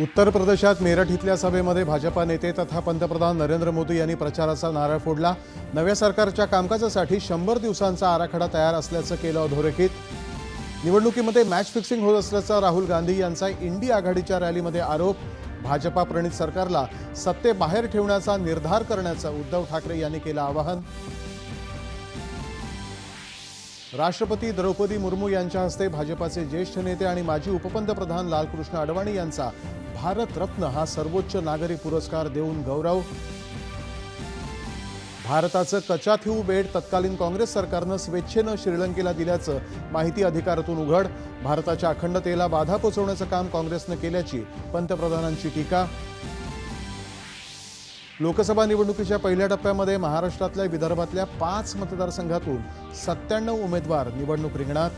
उत्तर प्रदेशात मेरठ इथल्या सभेमध्ये भाजपा नेते तथा पंतप्रधान नरेंद्र मोदी यांनी प्रचाराचा नारळ फोडला. नव्या सरकारच्या कामकाजासाठी शंभर दिवसांचा आराखडा तयार असल्याचं केलं अधोरेखित. निवडणुकीमध्ये मॅच फिक्सिंग होत असल्याचा राहुल गांधी यांचा इंडी आघाडीच्या रॅलीमध्ये आरोप. भाजपा प्रणित सरकारला सत्तेबाहेर ठेवण्याचा निर्धार करण्याचं उद्धव ठाकरे यांनी केलं आवाहन. राष्ट्रपती द्रौपदी मुर्मू यांच्या हस्ते भाजपाचे ज्येष्ठ नेते आणि माजी उपपंतप्रधान लालकृष्ण अडवाणी यांचा भारतरत्न हा सर्वोच्च नागरी पुरस्कार देऊन गौरव. भारताचं कचाथिऊ बेट तत्कालीन काँग्रेस सरकारनं स्वेच्छेनं श्रीलंकेला दिल्याचं माहिती अधिकारातून उघड. भारताच्या अखंडतेला बाधा पोचवण्याचं काम काँग्रेसनं केल्याची पंतप्रधानांची टीका. लोकसभा निवडणुकीच्या पहिल्या टप्प्यामध्ये महाराष्ट्रातल्या विदर्भातल्या पाच मतदारसंघातून सत्त्याण्णव उमेदवार निवडणूक रिंगणात.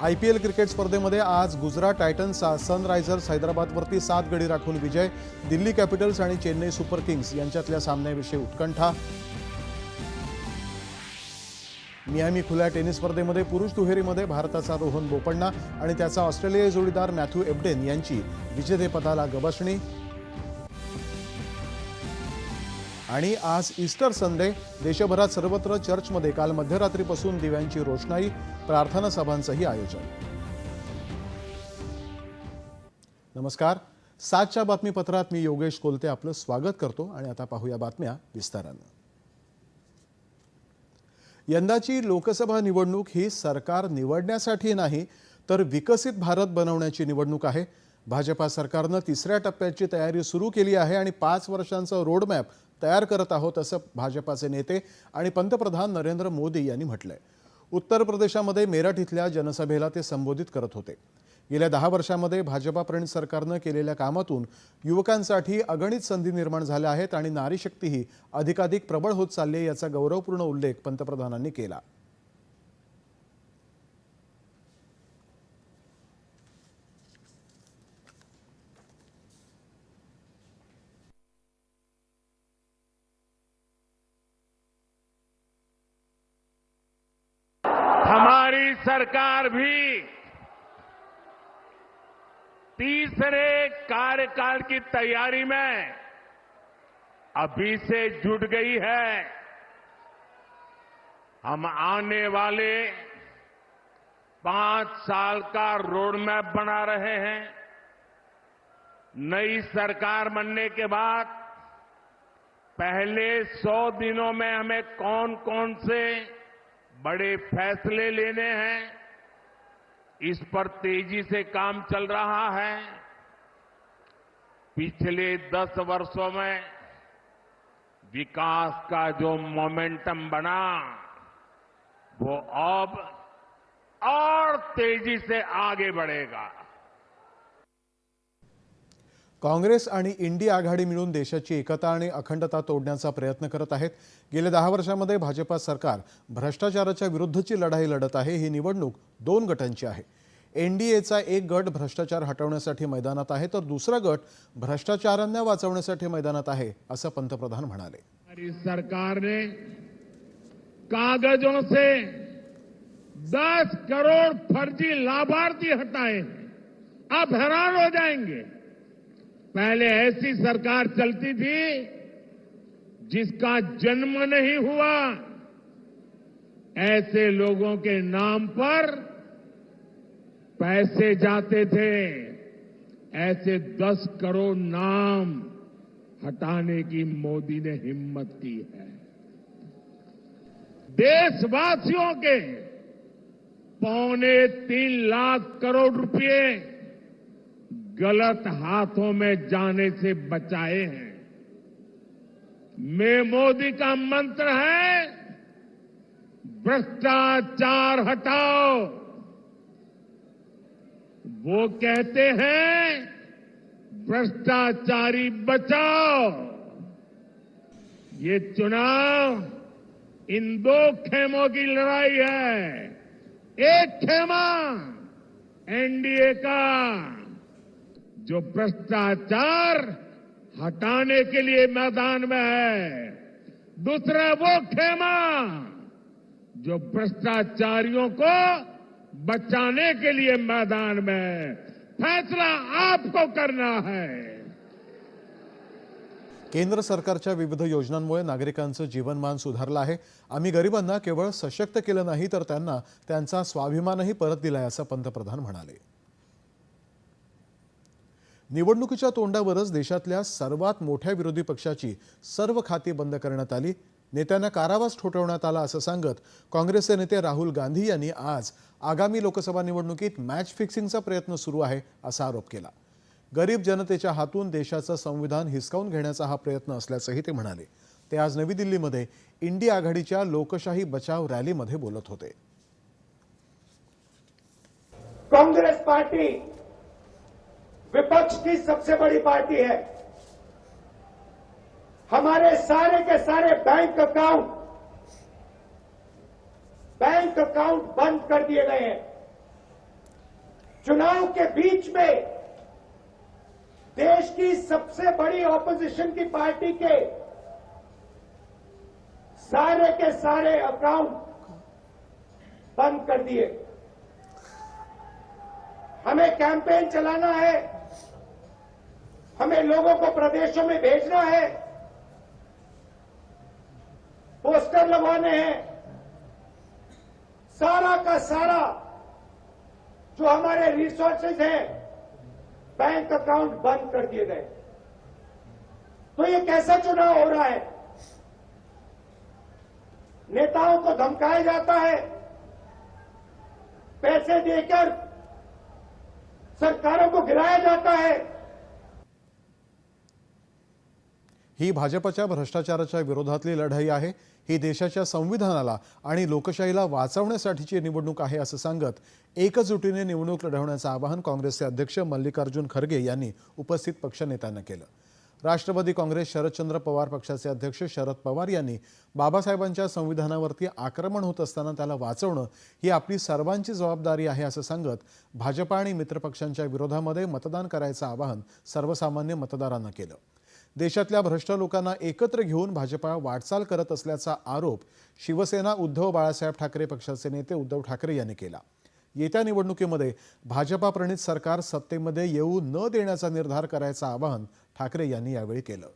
आय पी एल क्रिकेट स्पर्धेमध्ये आज गुजरात टायटन्सचा सनरायझर्स हैदराबादवरती सात गडी राखून विजय दिल्ली कॅपिटल्स आणि चेन्नई सुपर किंग्स यांच्यातल्या सामन्याविषयी उत्कंठा. मियामी खुल्या टेनिस स्पर्धेमध्ये पुरुष दुहेरीमध्ये भारताचा रोहन बोपण्णा आणि त्याचा ऑस्ट्रेलियाई जोडीदार मॅथ्यू एबडेन यांची विजेतेपदाला गबसणी. आणि आज ईस्टर संडे देशभरात सर्वत्र चर्चमध्ये काल मध्यरात्रीपासून दिव्यांची रोषणाई प्रार्थना सभांचंही आयोजन. नमस्कार. सातच्या बातमीपत्रात मी योगेश कोलते आपलं स्वागत करतो आणि आता पाहूया बातम्या विस्तारानं. यंदाची लोकसभा निवडणूक ही सरकार निवडण्यासाठी नाही तर विकसित भारत बनवण्याची निवडणूक आहे. भाजपा सरकारनं तिसऱ्या टप्प्याची तयारी सुरू केली आहे आणि पाच वर्षांचं रोडमॅप तयार करत आहोत असं भाजपाचे नेते आणि पंतप्रधान नरेंद्र मोदी यांनी म्हटलंय. उत्तर प्रदेशामध्ये मेरठ इथल्या जनसभेला ते संबोधित करत होते. गेल्या दहा वर्षामध्ये भाजपाप्रणित सरकारनं केलेल्या कामातून युवकांसाठी अगणित संधी निर्माण झाल्या आहेत आणि नारीशक्तीही अधिकाधिक प्रबळ होत चालली आहे याचा गौरवपूर्ण उल्लेख पंतप्रधानांनी केला. सरकार भी तीसरे कार्यकाल की तैयारी में अभी से जुट गई है। हम आने वाले पाँच साल का रोडमैप बना रहे हैं। नई सरकार बनने के बाद पहले सौ दिनों में हमें कौन कौन से बड़े फैसले लेने हैं। इस पर तेज़ी से काम चल रहा है। पिछले दस वर्षों में विकास का जो मोमेंटम बना, वो अब और तेज़ी से आगे बढ़ेगा। काँग्रेस आणि इंडी आघाडी मिळून देशाची एकता आणि अखंडता तोडण्याचा प्रयत्न करत आहेत. गेल्या दहा वर्षामध्ये भाजपा सरकार भ्रष्टाचाराच्या विरुद्धची लढाई लढत आहे. ही निवडणूक दोन गटांची आहे. एनडीएचा एक गट भ्रष्टाचार हटवण्यासाठी मैदानात आहे तर दुसरा गट भ्रष्टाचारांना वाचवण्यासाठी मैदानात आहे असं पंतप्रधान म्हणाले. सरकारने कागजों से दस करोड़ फर्जी लाभार्थी हटाए. आप हैरान हो जाएंगे। पहले ऐसी सरकार चलती थी जिसका जन्म नहीं हुआ। ऐसे लोगों के नाम पर पैसे जाते थे। ऐसे 10 करोड़ नाम हटाने की मोदी ने हिम्मत की है। देशवासियों के पौने तीन लाख करोड़ रुपए गलत हाथों में जाने से बचाए हैं। मैं मोदी का मंत्र है, भ्रष्टाचार हटाओ। वो कहते हैं, भ्रष्टाचारी बचाओ। ये चुनाव इन दो खेमों की लड़ाई है। एक खेमा, एनडीए का। जो भ्रष्टाचार हटाने के लिए मैदान में है, दूसरा वो खेमा जो भ्रष्टाचारियों को बचाने के लिए मैदान में फैसला आपको करना है। केंद्र सरकारच्या विविध योजनांमुळे नागरिकांचं जीवनमान सुधारलं आहे. आम्ही गरिबांना केवळ सशक्त केलं नाही, तर त्यांना त्यांचा स्वाभिमानही परत पंतप्रधान म्हणाले. निवडणुकीच्या तोंडावरच देशातल्या सर्वात मोठ्या विरोधी पक्षाची सर्व खाती बंद करण्यात आली. नेत्यांना कारावास ठोठवण्यात आला असं सांगत काँग्रेसचे नेते राहुल गांधी यांनी आज आगामी लोकसभा निवडणुकीत मॅच फिक्सिंगचा प्रयत्न सुरू आहे असा आरोप केला. गरीब जनतेच्या हातून देशाचं संविधान हिसकावून घेण्याचा हा प्रयत्न असल्याचंही ते म्हणाले. ते आज नवी दिल्लीमध्ये इंडिया आघाडीच्या लोकशाही बचाव रॅलीमध्ये बोलत होते. काँग्रेस पार्टी विपक्ष की सबसे बड़ी पार्टी है। हमारे सारे के सारे बैंक अकाउंट बैंक अकाउंट बंद कर दिए गए हैं। चुनाव के बीच में देश की सबसे बड़ी ऑपोजिशन की पार्टी के सारे के सारे अकाउंट बंद कर दिए। हमें कैंपेन चलाना है। हमें लोगों को प्रदेशों में भेजना है। पोस्टर लगवाने हैं। सारा का सारा जो हमारे रिसोर्सेज हैं बैंक अकाउंट बंद कर दिए गए। तो ये कैसा चुनाव हो रहा है? नेताओं को धमकाया जाता है। पैसे देकर सरकारों को गिराया जाता है। ही भाजपच्या भ्रष्टाचाराच्या विरोधातली लढाई आहे. ही देशाच्या संविधानाला आणि लोकशाहीला वाचवण्यासाठीची निवडणूक आहे असं सांगत एकजुटीने निवडणूक लढवण्याचं आवाहन काँग्रेसचे अध्यक्ष मल्लिकार्जुन खरगे यांनी उपस्थित पक्षनेत्यांना केलं. राष्ट्रवादी काँग्रेस शरदचंद्र पवार पक्षाचे अध्यक्ष शरद पवार यांनी बाबासाहेबांच्या संविधानावरती आक्रमण होत असताना त्याला वाचवणं ही आपली सर्वांची जबाबदारी आहे असं सांगत भाजपा आणि मित्रपक्षांच्या विरोधामध्ये मतदान करायचं आवाहन सर्वसामान्य मतदारांना केलं. देशातल्या भ्रष्ट लोकांना एकत्र घेऊन भाजपा वाटचाल करत असल्याचा आरोप शिवसेना उद्धव बाळासाहेब ठाकरे पक्षाचे नेते उद्धव ठाकरे यांनी केला. येत्या निवडणुकीमध्ये भाजपा प्रणित सरकार सत्तेमध्ये येऊ न देण्याचा निर्धार करायचं आवाहन ठाकरे यांनी यावेळी केलं.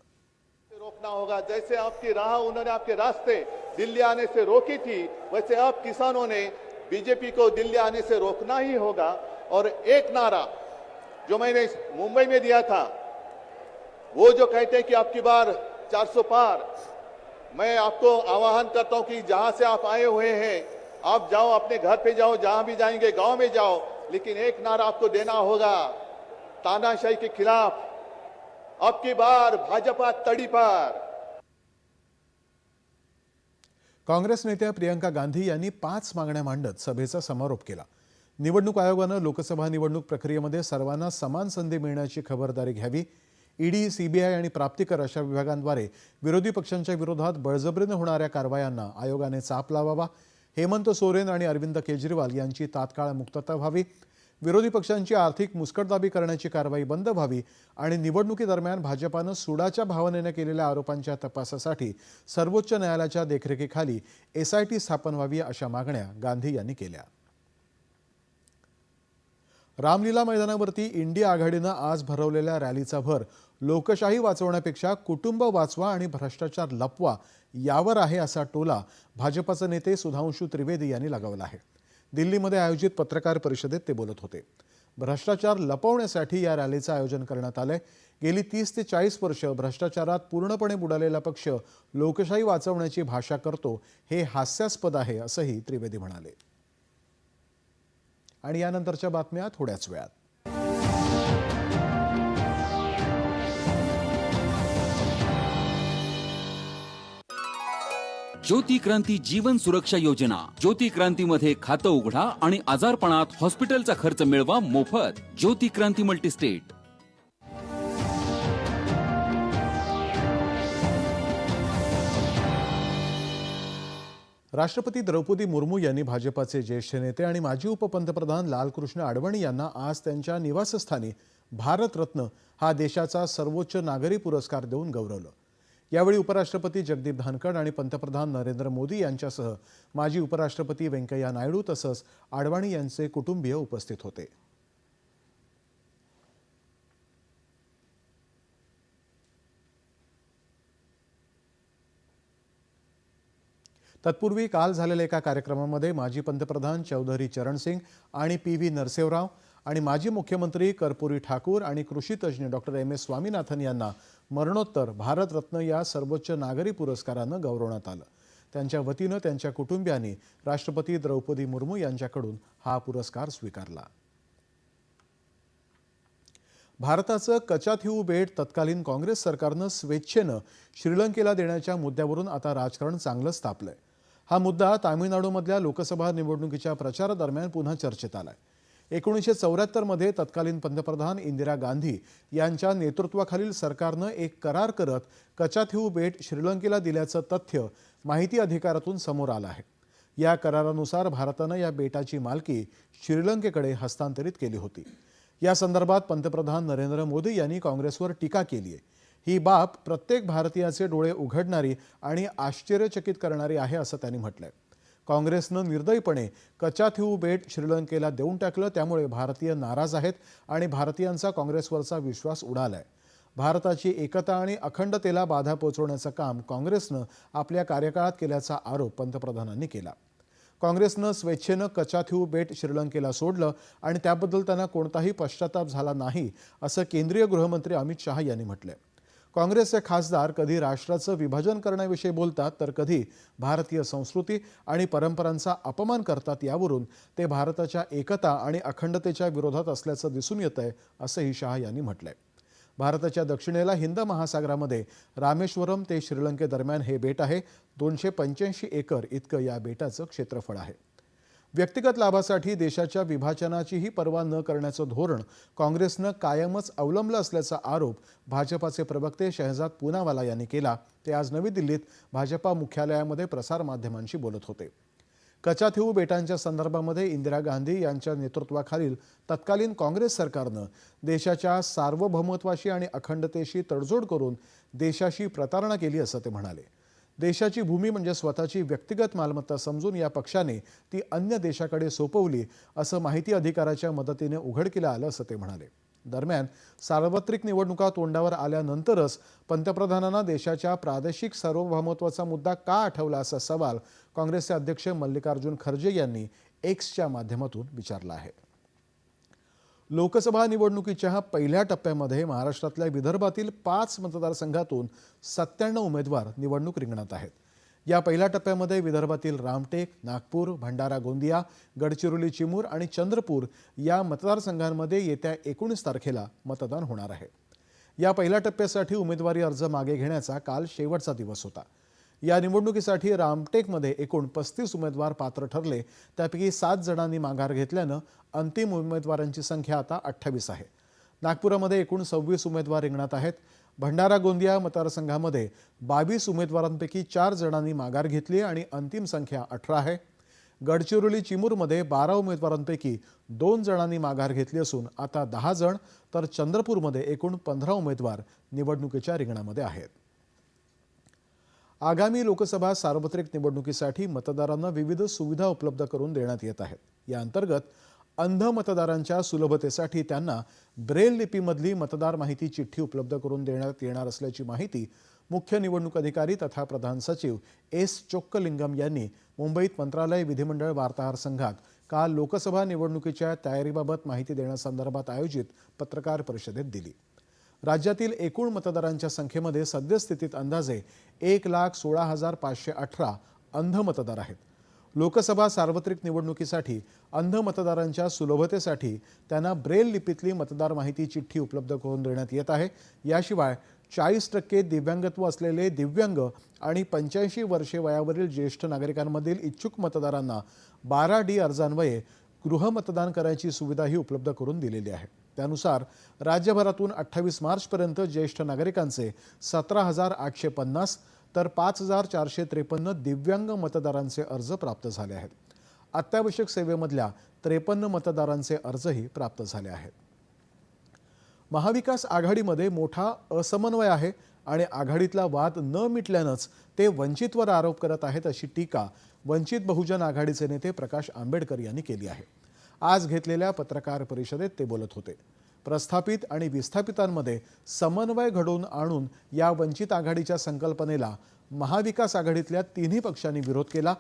रोकना होगा। जैसे आपकी राह उन्होंने आपके रास्ते दिल्ली आने से रोकी थी वैसे अब किसानों ने बीजेपी को दिल्ली आने से रोकना ही होगा। और एक नारा जो मैंने मुंबई में दिया था वो जो कहते हैं कि आपकी बार 400 पार। मैं आपको आह्वान करता हूं कि जहां से आप आए हुए हैं आप जाओ अपने घर पे जाओ जहां भी जाएंगे गांव में जाओ लेकिन एक नारा आपको देना होगा तानाशाही के खिलाफ। अब की बार भाजपा तड़ी पार। काँग्रेस नेत्या प्रियंका गांधी यांनी पाच मागण्या मांडत सभेचा समारोप केला. निवडणूक आयोगानं लोकसभा निवडणूक प्रक्रियेमध्ये सर्वांना समान संधी मिळण्याची खबरदारी घ्यावी ईडी सीबीआय आणि प्राप्तिकर अशा विभागांद्वारे विरोधी पक्षांच्या विरोधात बळजबरीनं होणाऱ्या कारवायांना आयोगाने चाप लावावा. हेमंत सोरेन आणि अरविंद केजरीवाल यांची तात्काळ मुक्तता व्हावी. विरोधी पक्षांची आर्थिक मुस्कटदाबी करण्याची कारवाई बंद व्हावी आणि निवडणुकीदरम्यान भाजपानं सुडाच्या भावनेनं केलेल्या आरोपांच्या तपासासाठी सर्वोच्च न्यायालयाच्या देखरेखीखाली एसआयटी स्थापन व्हावी अशा मागण्या गांधी यांनी केल्या. रामलीला मैदानावरती इंडिया आघाडीनं आज भरवलेल्या रॅलीचा भर लोकशाही वाचवण्यापेक्षा कुटुंब वाचवा आणि भ्रष्टाचार लपवा यावर आहे असा टोला भाजपाचे नेते सुधांशू त्रिवेदी यांनी लगावला आहे. दिल्लीमध्ये आयोजित पत्रकार परिषदेत ते बोलत होते. भ्रष्टाचार लपवण्यासाठी या रॅलीचं आयोजन करण्यात आलंय. गेली तीस ते चाळीस वर्ष भ्रष्टाचारात पूर्णपणे बुडालेला पक्ष लोकशाही वाचवण्याची भाषा करतो हे हास्यास्पद आहे असंही त्रिवेदी म्हणाले. आणि यानंतरच्या बातम्या थोड्याच वेळात. ज्योती क्रांती जीवन सुरक्षा योजना. ज्योती क्रांतीमध्ये खातं उघडा आणि आजारपणात हॉस्पिटलचा खर्च मिळवा मोफत. ज्योती क्रांती मल्टीस्टेट. राष्ट्रपती द्रौपदी मुर्मू यांनी भाजपाचे ज्येष्ठ नेते आणि माजी उपपंतप्रधान लालकृष्ण आडवाणी यांना आज त्यांच्या निवासस्थानी भारतरत्न हा देशाचा सर्वोच्च नागरी पुरस्कार देऊन गौरवलं. यावेळी उपराष्ट्रपती जगदीप धानकड आणि पंतप्रधान नरेंद्र मोदी यांच्यासह माजी उपराष्ट्रपती व्यंकय्या नायडू तसंच आडवाणी यांचे कुटुंबीय उपस्थित होते. तत्पूर्वी काल झालेल्या एका कार्यक्रमामध्ये माजी पंतप्रधान चौधरी चरणसिंग आणि पी व्ही नरसिंहराव आणि माजी मुख्यमंत्री कर्पुरी ठाकूर आणि कृषी तज्ज्ञ डॉक्टर एम एस स्वामीनाथन यांना मरणोत्तर भारतरत्न या सर्वोच्च नागरी पुरस्कारानं गौरवण्यात आलं. त्यांच्या वतीनं त्यांच्या कुटुंबियांनी राष्ट्रपती द्रौपदी मुर्मू यांच्याकडून हा पुरस्कार स्वीकारला. भारताचं कचाथिऊ बेट तत्कालीन काँग्रेस सरकारनं स्वेच्छेनं श्रीलंकेला देण्याच्या मुद्द्यावरून आता राजकारण चांगलंच तापलंय. हा मुद्दा तामिळनाडूमधल्या लोकसभा निवडणुकीच्या प्रचारादरम्यान पुन्हा चर्चेत आलाय. एकोणीसशे चौऱ्याहत्तरमध्ये तत्कालीन पंतप्रधान इंदिरा गांधी यांच्या नेतृत्वाखालील सरकारनं एक करार करत कचाथिऊ बेट श्रीलंकेला दिल्याचं तथ्य माहिती अधिकारातून समोर आलं आहे. या करारानुसार भारतानं या बेटाची मालकी श्रीलंकेकडे हस्तांतरित केली होती. या संदर्भात पंतप्रधान नरेंद्र मोदी यांनी काँग्रेसवर टीका केली आहे ही बाब प्रत्येक भारतीयाचे डोळे उघडणारी आणि आश्चर्यचकित करणारी आहे असं त्यांनी म्हटलंय. काँग्रेसनं निर्दयीपणे कचाथिऊ बेट श्रीलंकेला देऊन टाकलं त्यामुळे भारतीय नाराज आहेत आणि भारतीयांचा काँग्रेसवरचा विश्वास उडालाय. भारताची एकता आणि अखंडतेला बाधा पोचवण्याचं काम काँग्रेसनं आपल्या कार्यकाळात केल्याचा आरोप पंतप्रधानांनी केला. काँग्रेसनं स्वेच्छेनं कचाथिऊ बेट श्रीलंकेला सोडलं आणि त्याबद्दल त्यांना कोणताही पश्चाताप झाला नाही असं केंद्रीय गृहमंत्री अमित शहा यांनी म्हटलंय. काँग्रेसचे खासदार कधी राष्ट्राचं विभाजन करण्याविषयी बोलतात तर कधी भारतीय संस्कृती आणि परंपरांचा अपमान करतात यावरून ते भारताच्या एकता आणि अखंडतेच्या विरोधात असल्याचं दिसून येतंय असंही शहा यांनी म्हटलंय. भारताच्या दक्षिणेला हिंद महासागरामध्ये रामेश्वरम ते श्रीलंकेदरम्यान हे बेट आहे. दोनशे पंच्याऐंशी एकर इतकं या बेटाचं क्षेत्रफळ आहे. व्यक्तिगत लाभासाठी देशाच्या विभाजनाचीही पर्वा न करण्याचं धोरण काँग्रेसनं कायमच अवलंबलं असल्याचा आरोप भाजपाचे प्रवक्ते शहजाद पुनावाला यांनी केला. ते आज नवी दिल्लीत भाजपा मुख्यालयामध्ये प्रसारमाध्यमांशी बोलत होते. कचाथिऊ बेटांच्या संदर्भामध्ये इंदिरा गांधी यांच्या नेतृत्वाखालील तत्कालीन काँग्रेस सरकारनं देशाच्या सार्वभौमत्वाशी आणि अखंडतेशी तडजोड करून देशाशी प्रतारणा केली असं ते म्हणाले. देशाची भूमी म्हणजे स्वतःची व्यक्तिगत मालमत्ता समजून या पक्षाने ती अन्य देशाकडे सोपवली असं माहिती अधिकाराच्या मदतीने उघडकीला आलं असं ते म्हणाले. दरम्यान सार्वत्रिक निवडणुका तोंडावर आल्यानंतरच पंतप्रधानांना देशाच्या प्रादेशिक सार्वभौमत्वाचा मुद्दा का आठवला असा सवाल काँग्रेसचे अध्यक्ष मल्लिकार्जुन खरगे यांनी एक्सच्या माध्यमातून विचारला आहे. लोकसभा निवडणुकीच्या पहिल्या टप्प्यामध्ये महाराष्ट्रातल्या विदर्भातील पाच मतदारसंघातून सत्त्याण्णव उमेदवार निवडणूक रिंगणात आहेत. या पहिल्या टप्प्यामध्ये विदर्भातील रामटेक नागपूर भंडारा गोंदिया गडचिरोली चिमूर आणि चंद्रपूर या मतदारसंघांमध्ये येत्या एकोणीस तारखेला मतदान होणार आहे. या पहिल्या टप्प्यासाठी उमेदवारी अर्ज मागे घेण्याचा काल शेवटचा दिवस होता. या निवडणुकीसाठी रामटेकमध्ये एकूण पस्तीस उमेदवार पात्र ठरले. त्यापैकी सात जणांनी माघार घेतल्यानं अंतिम उमेदवारांची संख्या आता अठ्ठावीस आहे. नागपुरामध्ये एकूण सव्वीस उमेदवार रिंगणात आहेत. भंडारा गोंदिया मतदारसंघामध्ये बावीस उमेदवारांपैकी चार जणांनी माघार घेतली आणि अंतिम संख्या अठरा आहे. गडचिरोली चिमूरमध्ये बारा उमेदवारांपैकी दोन जणांनी माघार घेतली असून आता दहा जण तर चंद्रपूरमध्ये एकूण पंधरा उमेदवार निवडणुकीच्या रिंगणामध्ये आहेत. आगामी लोकसभा सार्वत्रिक निवडणुकीसाठी मतदारांना विविध सुविधा उपलब्ध करून देण्यात येत आहेत. या अंतर्गत अंध मतदारांच्या सुलभतेसाठी त्यांना ब्रेल लिपीमधली मतदार माहिती चिठ्ठी उपलब्ध करून देण्यात येणार असल्याची माहिती मुख्य निवडणूक अधिकारी तथा प्रधान सचिव एस चोक्कलिंगम यांनी मुंबईत मंत्रालय विधिमंडळ वार्ताहर संघात काल लोकसभा निवडणुकीच्या तयारीबाबत माहिती देण्यासंदर्भात आयोजित पत्रकार परिषदेत दिली. राज्यातील एकूण मतदारांच्या संख्येमध्ये सद्यस्थितीत अंदाजे एक लाख सोळा हजार पाचशे अठरा अंध मतदार आहेत. लोकसभा सार्वत्रिक निवडणुकीसाठी अंध मतदारांच्या सुलभतेसाठी त्यांना ब्रेल लिपीतली मतदार माहिती चिठ्ठी उपलब्ध करून देण्यात येत आहे. याशिवाय चाळीस टक्के दिव्यांगत्व असलेले दिव्यांग आणि पंच्याऐंशी वर्षे वयावरील ज्येष्ठ नागरिकांमधील इच्छुक मतदारांना बारा डी अर्जान्वये गृहमतदान करायची सुविधाही उपलब्ध करून दिलेली आहे. त्यानुसार राज्यभरातून अठ्ठावीस मार्चपर्यंत ज्येष्ठ नागरिकांचे सतरा हजार आठशे पन्नास तर पाच हजार चारशे त्रेपन्न दिव्यांग मतदारांचे अर्ज प्राप्त झाले आहेत. अत्यावश्यक सेवेमधल्या त्रेपन्न मतदारांचे अर्जही प्राप्त झाले आहेत. महाविकास आघाडीमध्ये मोठा असमन्वय आहे आणि आघाडीतला वाद न मिटल्यानंच ते वंचितवर आरोप करत आहेत अशी टीका वंचित बहुजन आघाडीचे नेते प्रकाश आंबेडकर यांनी केली आहे. आज घेतलेल्या पत्रकार परिषदेत ते बोलत होते. प्रस्थापित आणि विस्थापितांमध्ये समन्वय घडवून आणून या वंचित आघाडीच्या संकल्पनेला महाविकास आघाडीतल्या तिन्ही पक्षांनी विरोध केला.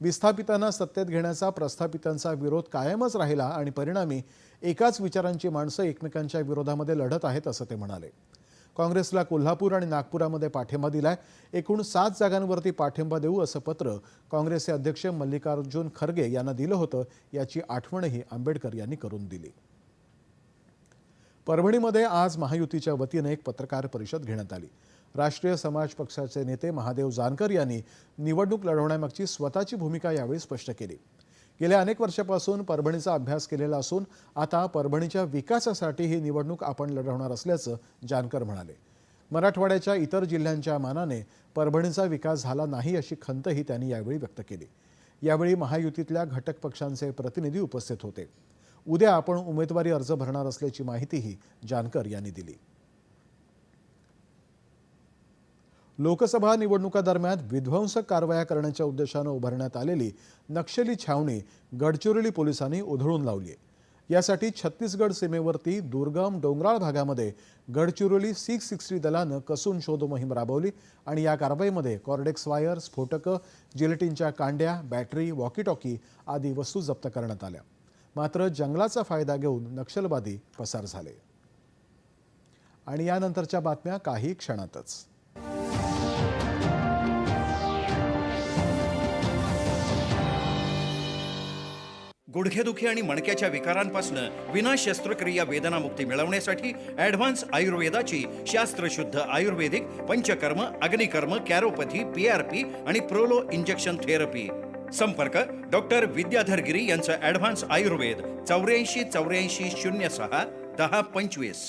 विस्थापितांना सत्तेत घेण्याचा प्रस्थापितांचा विरोध कायमच राहिला आणि परिणामी एकाच विचारांची माणसं एकमेकांच्या विरोधामध्ये लढत आहेत असं ते म्हणाले. काँग्रेसला कोल्हापूर आणि नागपुरामध्ये पाठिंबा दिलाय. एकूण सात जागांवरती पाठिंबा देऊ असं पत्र काँग्रेसचे अध्यक्ष मल्लिकार्जुन खरगे यांना दिलं होतं. याची आठवणही आंबेडकर यांनी करून दिली. परभणीमध्ये आज महायुतीच्या वतीनं एक पत्रकार परिषद घेण्यात आली. राष्ट्रीय समाज पक्षाचे नेते महादेव जानकर यांनी निवडणूक लढवण्यामागची स्वतःची भूमिका यावेळी स्पष्ट केली. गेल्या अनेक वर्षापासून परभणीचा अभ्यास केलेला असून आता परभणीच्या विकासासाठी ही निवडणूक आपण लढवणार असल्याचं जानकर म्हणाले. मराठवाड्याच्या इतर जिल्ह्यांच्या मानाने परभणीचा विकास झाला नाही अशी खंतही त्यांनी यावेळी व्यक्त केली. यावेळी महायुतीतल्या घटक पक्षांचे प्रतिनिधी उपस्थित होते. उद्या आपण उमेदवारी अर्ज भरणार असल्याची माहितीही जानकर यांनी दिली. लोकसभा निवडणुकादरम्यान विध्वंसक कारवाया करण्याच्या उद्देशानं उभारण्यात आलेली नक्षली छावणी गडचिरोली पोलिसांनी उधळून लावली आहे यासाठी छत्तीसगड सीमेवरती दुर्गम डोंगराळ भागामध्ये गडचिरोली सिक्स सिक्स्टी दलानं कसून शोध मोहीम राबवली आणि या कारवाईमध्ये कॉर्डेक्स वायर स्फोटकं जिलेटिनच्या कांड्या बॅटरी वॉकी टॉकी आदी वस्तू जप्त करण्यात आल्या. मात्र जंगलाचा फायदा घेऊन नक्षलवादी पसार झाले. आणि यानंतरच्या बातम्या काही क्षणातच. गुडघेदुखी आणि मणक्याच्या विकारांपासून विना शस्त्रक्रिया वेदनामुक्ती मिळवण्यासाठी ॲडव्हान्स आयुर्वेदाची शास्त्रशुद्ध आयुर्वेदिक पंचकर्म अग्निकर्म कॅरोपॅथी पीआरपी आणि प्रोलो इंजेक्शन थेरपी. संपर्क डॉक्टर विद्याधर गिरी यांचं ॲडव्हान्स आयुर्वेद चौऱ्याऐंशी चौऱ्याऐंशी शून्य सहा दहा पंचवीस.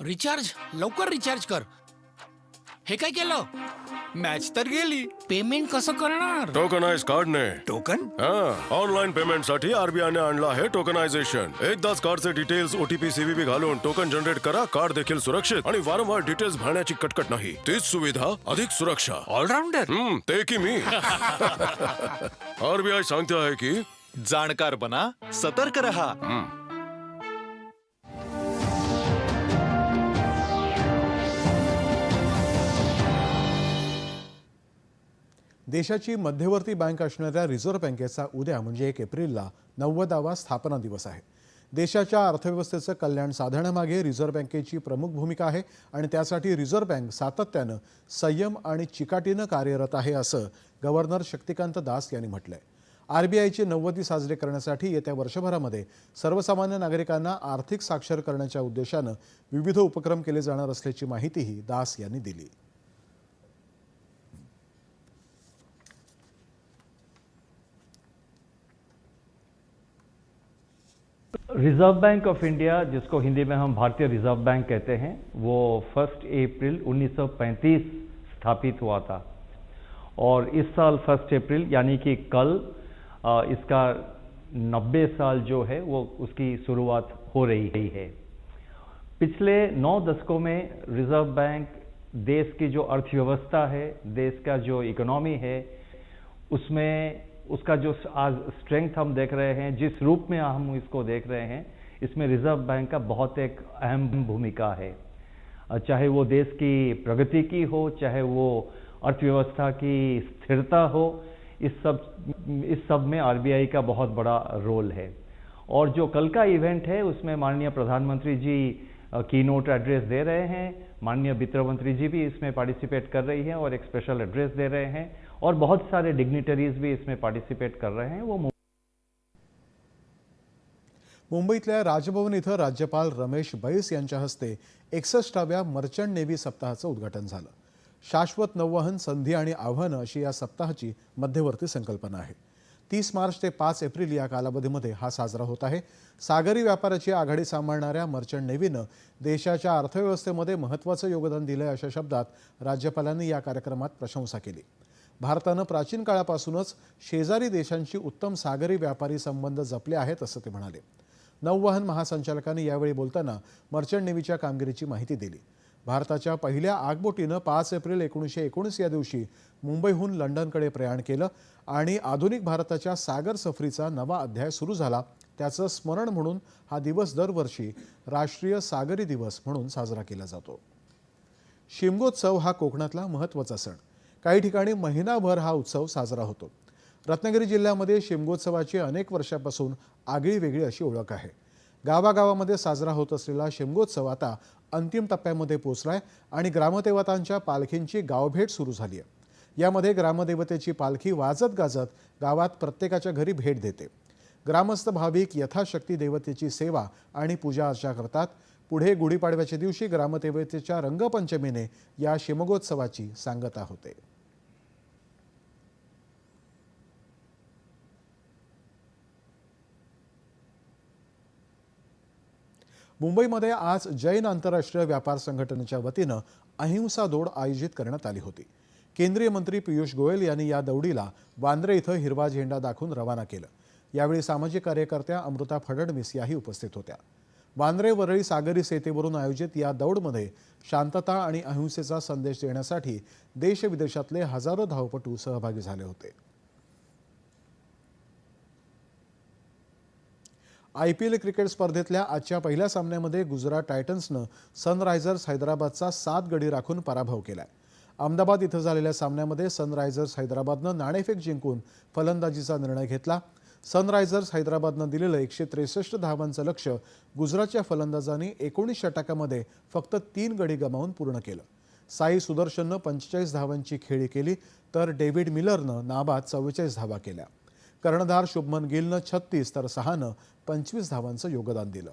रिचार्ज लवकर रिचार्ज कर. हे काय केलं? मॅच तर गेली. पेमेंट कसं करणार? टोकनाइज कार्डने टोकन हा ऑनलाईन पेमेंटसाठी आरबीआयने आणलं आहे टोकनायझेशन एकदाच कार्डचे डिटेल्स ओटीपी सीव्हीबी घालून टोकन जनरेट करा कार्ड देखील सुरक्षित. आणि वारंवार डिटेल्स भरण्याची कटकट नाही. तीच सुविधा अधिक सुरक्षा. ऑलराऊंडर हम्म ते की मी. आरबीआय सांगते आहे की जाणकार बना सतर्क रहा. देशाची मध्यवर्ती बँक असणाऱ्या रिझर्व्ह बँकेचा उद्या म्हणजे एक एप्रिलला नव्वदावा स्थापना दिवस आहे. देशाच्या अर्थव्यवस्थेचं कल्याण साधण्यामागे रिझर्व्ह बँकेची प्रमुख भूमिका आहे आणि त्यासाठी रिझर्व्ह बँक सातत्यानं संयम आणि चिकाटीनं कार्यरत आहे असं गव्हर्नर शक्तिकांत दास यांनी म्हटलंय. आरबीआयची नव्वदी साजरे करण्यासाठी येत्या वर्षभरामध्ये सर्वसामान्य नागरिकांना आर्थिक साक्षर करण्याच्या उद्देशानं विविध उपक्रम केले जाणार असल्याची माहितीही दास यांनी दिली. रिज़र्व बैंक ऑफ़ इंडिया जिसको हिंदी में हम भारतीय रिज़र्व बैंक कहते हैं, वो फ़र्स्ट अप्रैल 1935 स्थापित हुआ था। और इस साल फ़र्स्ट अप्रैल यानी कि कल इसका 90 साल जो है, वो उसकी शुरुआत हो रही है। पिछले नौ दशकों में रिज़र्व बैंक देश की जो अर्थव्यवस्था है, देश का जो इकोनॉमी है, उसमें उसका जो आज स्ट्रेंथ हम देख रहे हैं, जिस रूप में हम इसको देख रहे हैं, इसमें रिज़र्व बैंक का बहुत एक अहम भूमिका है। चाहे वो देश की प्रगति की हो, चाहे वो अर्थव्यवस्था की स्थिरता हो, इस सब इस सब में आरबीआई का बहुत बड़ा रोल है। और जो कल का इवेंट है, उसमें माननीय प्रधानमंत्री जी की नोट एड्रेस दे रहे हैं। माननीय वित्त मंत्री जी भी इसमें पार्टिसिपेट कर रही हैं और एक स्पेशल एड्रेस दे रहे हैं। और बहुत सारे डिग्निटरीज भी इसमें पार्टिसिपेट कर रहे हैं वो मुंबईतल्या राजभवन इथं राज्यपाल रमेश बैस यांच्या हस्ते एकसष्टाव्या मर्चंट नेव्ही सप्ताहाचं उद्घाटन झालं. शाश्वत नौवहन संधी आणि आव्हानं अशी या सप्ताहाची मध्यवर्ती संकल्पना आहे. तीस मार्च ते पाच एप्रिल या कालावधीमध्ये हा साजरा होत आहे. सागरी व्यापाराची आघाडी सांभाळणाऱ्या मर्चंट नेव्हीनं देशाच्या अर्थव्यवस्थेमध्ये महत्त्वाचं योगदान दिलं अशा शब्दात राज्यपालांनी या कार्यक्रमात प्रशंसा केली. भारतानं प्राचीन काळापासूनच शेजारी देशांशी उत्तम सागरी व्यापारी संबंध जपले आहेत असं ते म्हणाले. नौवहन महासंचालकांनी यावेळी बोलताना मर्चंट नेव्हीच्या कामगिरीची माहिती दिली. भारताच्या पहिल्या आगबोटीनं पाच एप्रिल एकोणीसशे एकोणीस या दिवशी मुंबईहून लंडनकडे प्रयाण केलं आणि आधुनिक भारताच्या सागर सफरीचा नवा अध्याय सुरू झाला. त्याचं स्मरण म्हणून हा दिवस दरवर्षी राष्ट्रीय सागरी दिवस म्हणून साजरा केला जातो. शिमगोत्सव हा कोकणातला महत्त्वाचा सण. काही ठिकाणी महिनाभर हा उत्सव साजरा होतो. रत्नागिरी जिल्ह्यामध्ये शिमगोत्सवाची अनेक वर्षापासून आगळी वेगळी अशी ओळख आहे. गावागावामध्ये साजरा होत असलेला शिमगोत्सव आता अंतिम टप्प्यामध्ये पोचलाय आणि ग्रामदेवतांच्या पालखींची गावभेट सुरू झाली आहे यामध्ये ग्रामदेवतेची पालखी वाजत गाजत गावात प्रत्येकाच्या घरी भेट देते. ग्रामस्थ भाविक यथाशक्ती देवतेची सेवा आणि पूजा अर्चा करतात. पुढे गुढीपाडव्याच्या दिवशी ग्रामदेवतेच्या रंगपंचमीने या शिमगोत्सवाची सांगता होते. मुंबईमध्ये आज जैन आंतरराष्ट्रीय व्यापार संघटनेच्या वतीनं अहिंसा दौड आयोजित करण्यात आली होती. केंद्रीय मंत्री पियुष गोयल यांनी या दौडीला वांद्रे इथं हिरवा झेंडा दाखवून रवाना केलं. यावेळी सामाजिक कार्यकर्त्या अमृता फडणवीस याही उपस्थित होत्या. वांद्रे वरळी सागरी सेतेवरून आयोजित या दौडमध्ये शांतता आणि अहिंसेचा संदेश देण्यासाठी देशविदेशातले हजारो धावपटू सहभागी झाले होते. आय पी एल क्रिकेट स्पर्धेतल्या आजच्या पहिल्या सामन्यामध्ये गुजरात टायटन्सनं सनरायझर्स हैदराबादचा सात गडी राखून पराभव केला अहमदाबाद इथं झालेल्या सामन्यामध्ये सनरायझर्स हैदराबादनं नाणेफेक जिंकून फलंदाजीचा निर्णय घेतला. सनरायझर्स हैदराबादनं दिलेलं एकशे त्रेसष्ट धावांचं लक्ष गुजरातच्या फलंदाजांनी एकोणीस षटकामध्ये फक्त तीन गडी गमावून पूर्ण केलं. साई सुदर्शननं पंचेचाळीस धावांची खेळी केली तर डेव्हिड मिलरनं नाबाद चव्वेचाळीस धावा केल्या. कर्णधार शुभमन गिलनं छत्तीस तर सहानं पंचवीस धावांचं योगदान दिलं.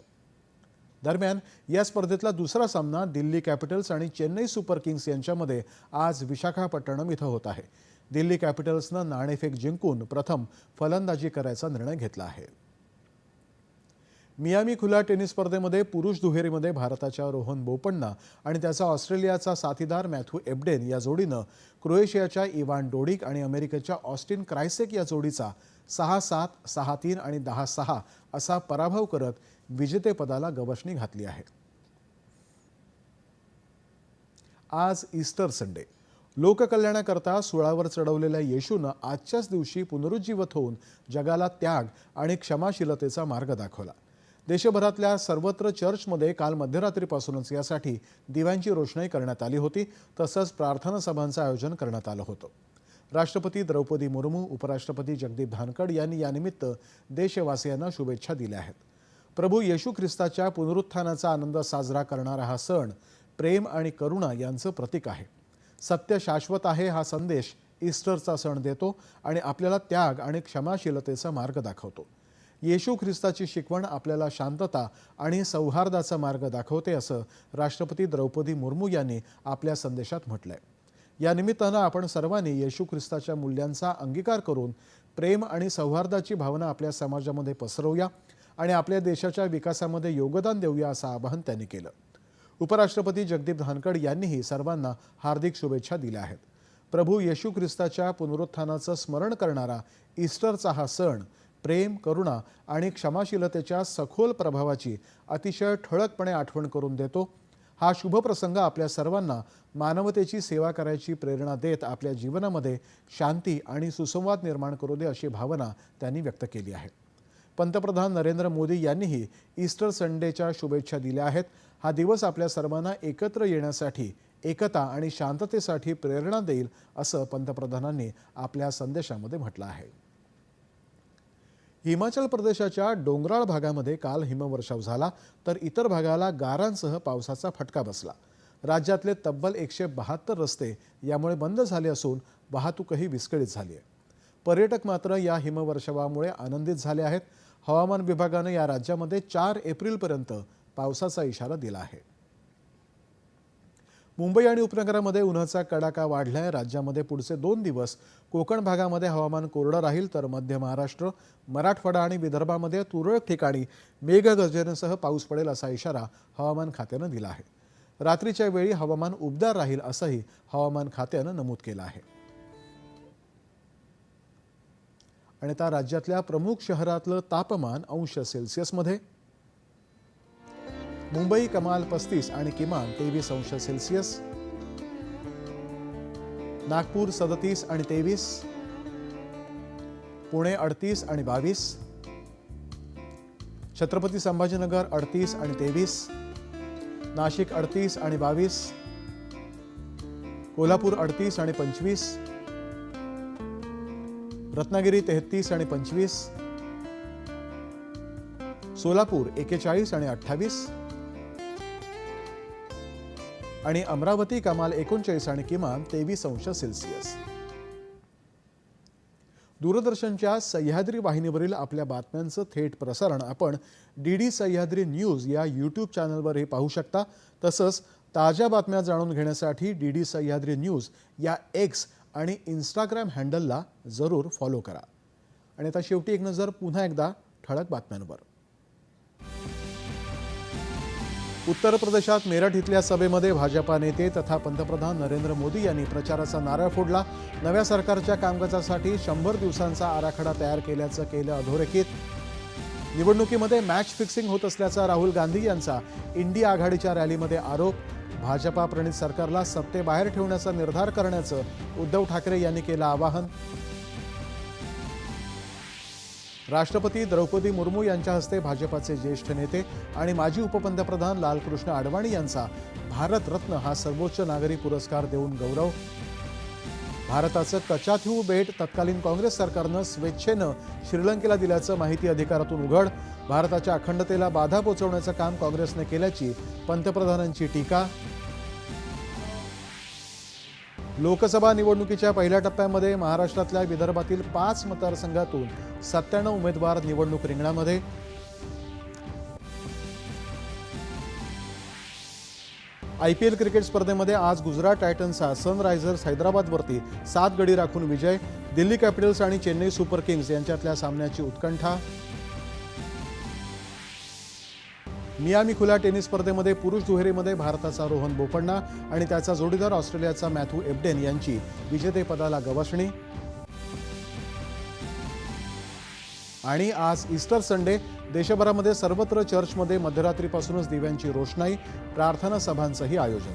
दरम्यान या स्पर्धेतला दुसरा सामना दिल्ली कॅपिटल्स आणि चेन्नई सुपर किंग्स यांच्यामध्ये आज विशाखापट्टणम इथं होत आहे. दिल्ली कॅपिटल्सनं नाणेफेक जिंकून प्रथम फलंदाजी करायचा निर्णय घेतला आहे. मियामी खुल्या टेनिस स्पर्धेमध्ये पुरुष दुहेरीमध्ये भारताच्या रोहन बोपण्णा आणि त्याचा ऑस्ट्रेलियाचा साथीदार मॅथ्यू एबडेन या जोडीनं क्रोएशियाच्या इवान डोडिक आणि अमेरिकेच्या ऑस्टिन क्रायसेक या जोडीचा सहा सात सहा तीन आणि दहा सहा असा पराभव करत विजेतेपदाला गवसणी घातली आहे. आज ईस्टर संडे. लोककल्याणाकरता सुळावर चढवलेल्या येशूनं आजच्याच दिवशी पुनरुज्जीवत होऊन जगाला त्याग आणि क्षमाशीलतेचा मार्ग दाखवला. देशभरातल्या सर्वत्र चर्चमध्ये काल मध्यरात्रीपासूनच यासाठी दिव्यांची रोषणाई करण्यात आली होती तसंच प्रार्थना सभांचं आयोजन करण्यात आलं होतं. राष्ट्रपती द्रौपदी मुर्मू उपराष्ट्रपती जगदीप धानकड यांनी यानिमित्त देशवासियांना शुभेच्छा दिल्या आहेत. प्रभू येशू ख्रिस्ताच्या पुनरुत्थानाचा आनंद साजरा करणारा हा सण प्रेम आणि करुणा यांचं प्रतीक आहे. सत्य शाश्वत आहे हा संदेश ईस्टरचा सण देतो आणि आपल्याला त्याग आणि क्षमाशीलतेचा मार्ग दाखवतो. येशू ख्रिस्ताची शिकवण आपल्याला शांतता आणि सौहार्दाचा मार्ग दाखवते असं राष्ट्रपती द्रौपदी मुर्मू यांनी आपल्या संदेशात म्हटलंय. या निमित्तानं आपण सर्वांनी येशू ख्रिस्ताच्या मूल्यांचा अंगीकार करून प्रेम आणि सौहार्दाची भावना आपल्या समाजामध्ये पसरवूया आणि आपल्या देशाच्या विकासामध्ये योगदान देऊया असं आवाहन त्यांनी केलं. उपराष्ट्रपती जगदीप धानकड यांनीही सर्वांना हार्दिक शुभेच्छा दिल्या आहेत. प्रभू येशू ख्रिस्ताच्या पुनरुत्थानाचं स्मरण करणारा ईस्टरचा हा सण प्रेम करुणा आणि क्षमाशीलतेच्या सखोल प्रभावाची अतिशय ठळकपणे आठवण करून देतो. हा शुभ प्रसंग आपल्या सर्वांना मानवतेची सेवा करायची प्रेरणा देत आपल्या जीवनामध्ये शांती आणि सुसंवाद निर्माण करू दे अशी भावना त्यांनी व्यक्त केली आहे. पंतप्रधान नरेंद्र मोदी यांनीही ईस्टर संडेच्या शुभेच्छा दिल्या आहेत. हा दिवस आपल्या सर्वांना एकत्र येण्यासाठी एकता आणि शांततेसाठी प्रेरणा देईल असं पंतप्रधानांनी आपल्या संदेशामध्ये म्हटलं आहे. हिमाचल प्रदेशाच्या डोंगराळ भागामध्ये काल हिमवर्षाव झाला तर इतर भागाला गारांसह पावसाचा फटका बसला. राज्यातले तब्बल एकशे बहात्तर रस्ते यामुळे बंद झाले असून वाहतूकही विस्कळीत झाली आहे पर्यटक मात्र या हिमवर्षावामुळे आनंदित झाले आहेत. हवामान विभागानं या राज्यामध्ये चार एप्रिलपर्यंत पावसाचा इशारा दिला आहे. मुंबई आणि उपनगरामध्ये उन्हाचा कडाका वाढलाय. राज्यामध्ये पुढचे दोन दिवस कोकण भागामध्ये हवामान कोरडं राहील तर मध्य महाराष्ट्र मराठवाडा आणि विदर्भामध्ये तुरळक ठिकाणी मेघगर्जनेसह पाऊस पडेल असा इशारा हवामान खात्यानं दिला आहे. रात्रीच्या वेळी हवामान उबदार राहील असंही हवामान खात्यानं नमूद केलं आहे. आणि आता राज्यातल्या प्रमुख शहरातलं तापमान अंश सेल्सिअसमध्ये मुंबई कमाल पस्तीस आणि किमान तेवीस अंश सेल्सिअस. नागपूर सदतीस आणि तेवीस. पुणे अडतीस आणि बावीस. छत्रपती संभाजीनगर अडतीस आणि तेवीस. नाशिक अडतीस आणि बावीस. कोल्हापूर अडतीस आणि पंचवीस. रत्नागिरी तेहतीस आणि पंचवीस. सोलापूर एकेचाळीस आणि अठ्ठावीस. आणि अमरावती कमाल एकोणचाळीस आणि किमान तेवीस अंश सेल्सिअस. दूरदर्शनच्या सह्याद्री वाहिनीवरील आपल्या बातम्यांचं थेट प्रसारण आपण डी डी सह्याद्री न्यूज या यूट्यूब चॅनलवरही पाहू शकता. तसंच ताज्या बातम्या जाणून घेण्यासाठी डी डी सह्याद्री न्यूज या एक्स आणि इंस्टाग्राम हँडलला जरूर फॉलो करा. आणि आता शेवटी एक नजर पुन्हा एकदा ठळक बातम्यांवर. उत्तर प्रदेशात मेरठ इथल्या सभेमध्ये भाजपा नेते तथा पंतप्रधान नरेंद्र मोदी यांनी प्रचाराचा नारळ फोडला. नव्या सरकारच्या कामकाजासाठी शंभर दिवसांचा आराखडा तयार केल्याचं केलं अधोरेखित. निवडणुकीमध्ये मॅच फिक्सिंग होत असल्याचा राहुल गांधी यांचा इंडिया आघाडीच्या रॅलीमध्ये आरोप. भाजपा प्रणित सरकारला सत्तेबाहेर ठेवण्याचा निर्धार करण्याचं उद्धव ठाकरे यांनी केलं आवाहन. राष्ट्रपती द्रौपदी मुर्मू यांच्या हस्ते भाजपाचे ज्येष्ठ नेते आणि माजी उपपंतप्रधान लालकृष्ण अडवाणी यांचा भारतरत्न हा सर्वोच्च नागरी पुरस्कार देऊन गौरव. भारताचं कचाथ्यू बेट तत्कालीन काँग्रेस सरकारनं स्वेच्छेनं श्रीलंकेला दिल्याचं माहिती अधिकारातून उघड. भारताच्या अखंडतेला बाधा पोचवण्याचं काम काँग्रेसने केल्याची पंतप्रधानांची टीका. लोकसभा निवडणुकीच्या पहिल्या टप्प्यामध्ये महाराष्ट्रातल्या विदर्भातील पाच मतदारसंघातून सत्त्याण्णव उमेदवार निवडणूक रिंगणामध्ये. आय पी एल क्रिकेट स्पर्धेमध्ये आज गुजरात टायटन्सचा सनरायझर्स हैदराबादवरती सात गडी राखून विजय दिल्ली कॅपिटल्स आणि चेन्नई सुपर किंग्स यांच्यातल्या सामन्याची उत्कंठा. मियामी खुल्या टेनिस स्पर्धेमध्ये पुरुष दुहेरीमध्ये भारताचा रोहन बोपण्णा आणि त्याचा जोडीदार ऑस्ट्रेलियाचा मॅथ्यू एबडेन यांची विजेतेपदाला गवसणी. आणि आज ईस्टर संडे देशभरामध्ये सर्वत्र चर्चमध्ये मध्यरात्रीपासूनच दिव्यांची रोषणाई प्रार्थना सभांचंही आयोजन.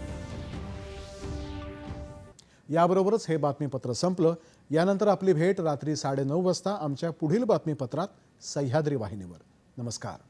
याबरोबरच हे बातमीपत्र संपलं. यानंतर आपली भेट रात्री साडेनऊ वाजता आमच्या पुढील बातमीपत्रात सह्याद्री वाहिनीवर. नमस्कार.